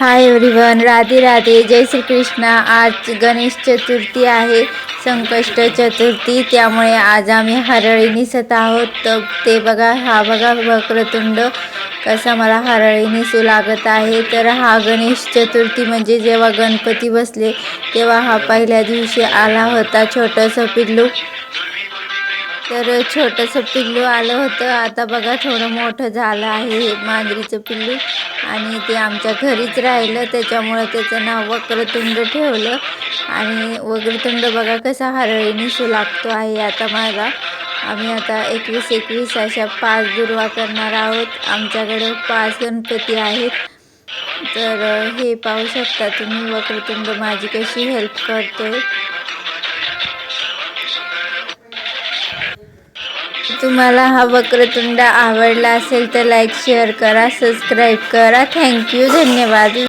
Hi everyone Radhe Radhe. जय श्री कृष्ण आज गणेश चतुर्थी आहे संकष्ट चतुर्थी. त्यामुळे आज आम्ही हरळी निसत आहोत. तर ते बघा हा बघा वक्रतुंड कसा मला हरळी निसू लागत आहे. तर हा गणेश चतुर्थी म्हणजे जेव्हा गणपती बसले तेव्हा हा पहिल्या दिवशी आला होता छोटंसं पिल्लू. तर छोटंसं पिल्लू आलं होतं. आता बघा थोडं मोठं झालं आहे हे मांजरीचं पिल्लू. आणि ते आमच्या घरीच राहिलं. त्याच्यामुळं त्याचं नाव वक्रतुंड ठेवलं. आणि वक्रतुंड बघा कसा हरळी निसू लागतो आहे आता माझा. आम्ही आता एकवीस एकवीस अशा पाच दुर्वा करणार आहोत. आमच्याकडे पाच गणपती आहेत. तर हे पाहू शकता तुम्ही वक्रतुंड माझी कशी हेल्प करतोय. तुम्हाला हा वक्रतुंड आवडला असेल तर लाईक शेअर करा सबस्क्राईब करा. थँक्यू धन्यवाद.